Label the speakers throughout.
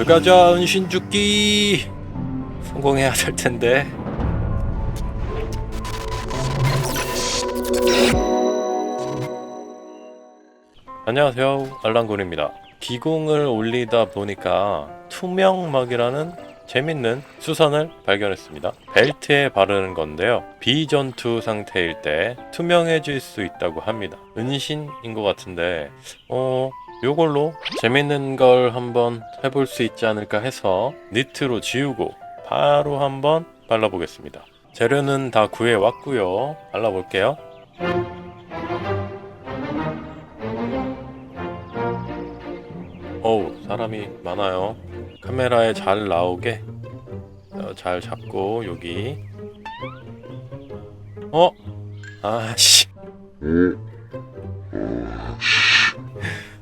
Speaker 1: 들어가자 은신 죽기 성공해야 될 텐데. 안녕하세요. 알랑군입니다. 기공을 올리다 보니까 투명막이라는 재밌는 수선을 발견했습니다. 벨트에 바르는 건데요. 비전투 상태일 때 투명해질 수 있다고 합니다. 은신인 것 같은데 어 요걸로 재밌는 걸 한번 해볼 수 있지 않을까 해서 니트로 지우고 바로 한번 발라보겠습니다. 재료는 다 구해왔고요. 발라볼게요. 어우 사람이 많아요. 카메라에 잘 나오게 어, 잘 잡고 여기 어? 아씨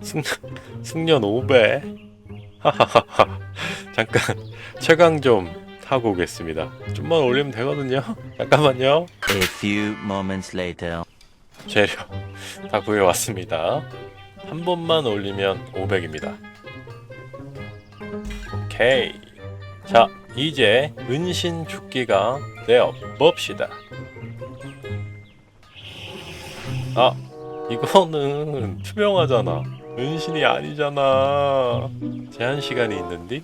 Speaker 1: 숙, 숙련 5배. 하하하하. 잠깐 최강 좀 하고 오겠습니다. 좀만 올리면 되거든요. 잠깐만요.
Speaker 2: A few moments later.
Speaker 1: 재료 다 구해왔습니다. 한 번만 올리면 500입니다. 오케이. 자 이제 은신 죽기가 되어 봅시다. 아 이거는 투명하잖아 은신이 아니잖아. 제한 시간이 있는데?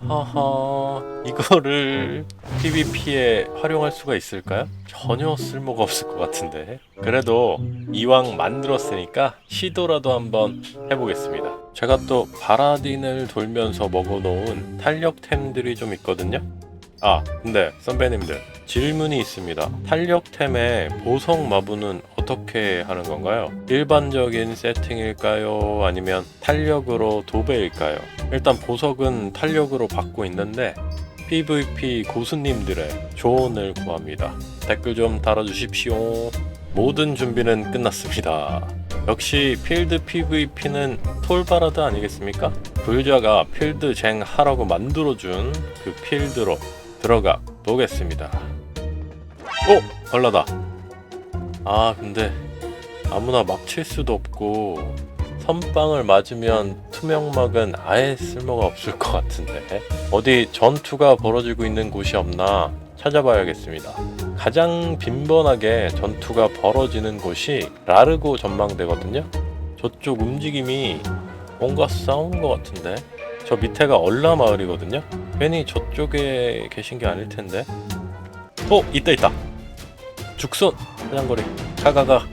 Speaker 1: 하하 이거를 PVP에 활용할 수가 있을까요? 전혀 쓸모가 없을 것 같은데. 그래도 이왕 만들었으니까 시도라도 한번 해보겠습니다. 제가 또 바라딘을 돌면서 먹어놓은 탄력템들이 좀 있거든요. 아 근데 선배님들 질문이 있습니다. 탄력템의 보석 마부는 어떻게 하는 건가요? 일반적인 세팅일까요? 아니면 탄력으로 도배일까요? 일단 보석은 탄력으로 받고 있는데 PVP 고수님들의 조언을 구합니다. 댓글 좀 달아주십시오. 모든 준비는 끝났습니다. 역시 필드 PVP는 톨바라드 아니겠습니까? 불자가 필드 쟁 하라고 만들어준 그 필드로 들어가 보겠습니다. 오! 발라다. 아 근데 아무나 막 칠 수도 없고 선빵을 맞으면 투명막은 아예 쓸모가 없을 것 같은데 어디 전투가 벌어지고 있는 곳이 없나 찾아봐야겠습니다. 가장 빈번하게 전투가 벌어지는 곳이 라르고 전망대거든요. 저쪽 움직임이 뭔가 싸우는 것 같은데 저 밑에가 얼라 마을이거든요. 괜히 저쪽에 계신 게 아닐 텐데. 어 있다 있다. 죽손. 사냥거리 가가가.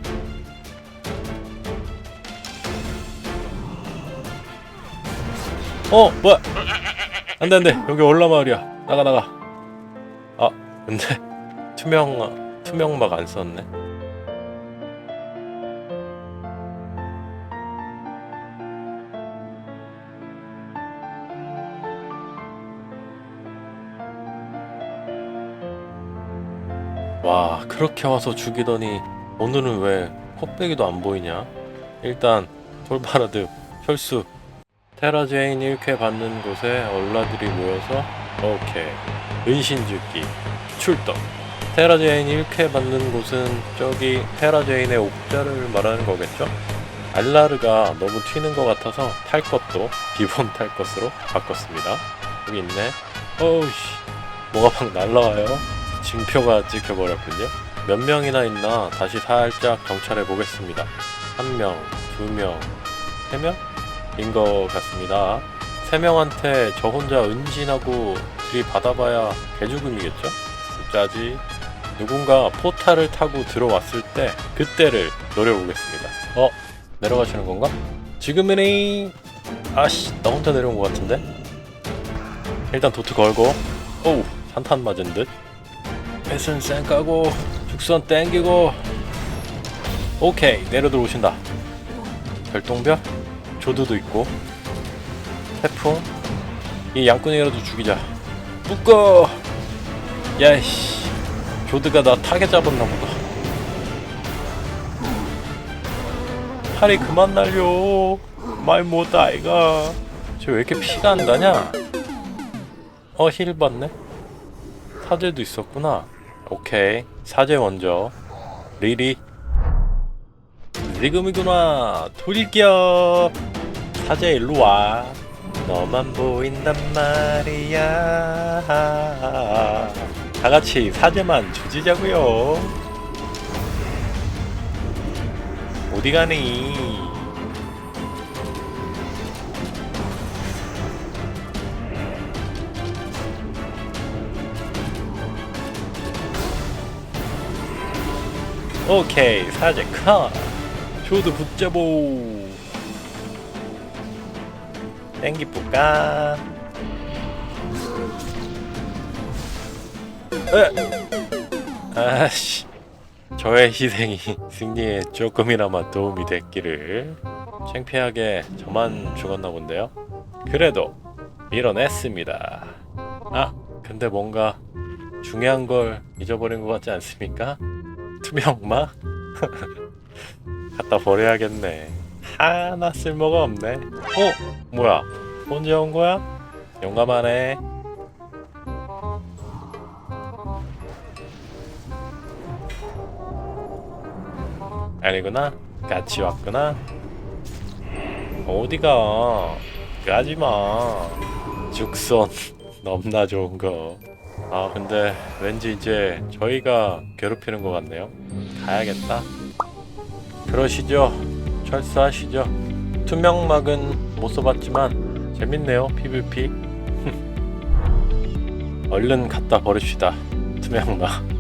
Speaker 1: 어 뭐야? 안돼 안돼. 여기 얼라마을이야. 나가 나가. 아 근데 투명 투명막 안 썼네 와 그렇게 와서 죽이더니 오늘은 왜 코빼기도 안 보이냐? 일단 돌바라드 혈수. 테라제인 1회 받는 곳에 얼라들이 모여서 오케이. 은신죽기 출동. 테라제인 1회 받는 곳은 저기 테라제인의 옥자를 말하는 거겠죠? 알라르가 너무 튀는 것 같아서 탈 것도 기본 탈 것으로 바꿨습니다. 여기 있네. 어우씨 뭐가 막 날라와요 징표가 찍혀버렸군요 몇 명이나 있나 다시 살짝 정찰해 보겠습니다 한 명, 두 명, 세 명? 인것 같습니다. 세 명한테 저 혼자 은신하고 들이받아봐야 개죽음이겠죠? 짜지. 누군가 포탈을 타고 들어왔을 때 그때를 노려보겠습니다. 어? 내려가시는 건가? 지금이니 아씨 나 혼자 내려온 것 같은데? 일단 도트 걸고 오우 산탄 맞은 듯 쌩 까고 죽선 땡기고 오케이 내려 들어오신다. 별똥별? 조드도 있고. 태풍? 이 양꾼이라도 죽이자. 묶어! 야이씨 조드가 나 타겟 잡았나 보다. 팔이 그만 날려. 말 못다 아이가. 쟤 왜 이렇게 피가 안 나냐? 어 힐 받네? 사제도 있었구나 오케이. 사제 먼저. 리리. 지금이구나. 돌릴게요. 사제 일로 와. 너만 보인단 말이야. 다 같이 사제만 조지자고요. 어디 가니 오케이 사제 컷. 쇼드 붙잡오. 땡기 볼까? 에! 아씨 저의 희생이 승리에 조금이나마 도움이 됐기를 창피하게 저만 죽었나 본데요? 그래도 밀어냈습니다. 아 근데 뭔가 중요한 걸 잊어버린 것 같지 않습니까? 투명마? 갖다 버려야겠네. 하나 쓸모가 없네. 어? 뭐야? 혼자 온 거야? 용감하네. 아니구나. 같이 왔구나. 어디가? 가지마. 죽선. 넘나 좋은 거. 아 근데 왠지 이제 저희가 괴롭히는 것 같네요. 가야겠다. 그러시죠. 철수하시죠. 투명막은 못 써봤지만 재밌네요. PVP. 얼른 갖다 버립시다. 투명막.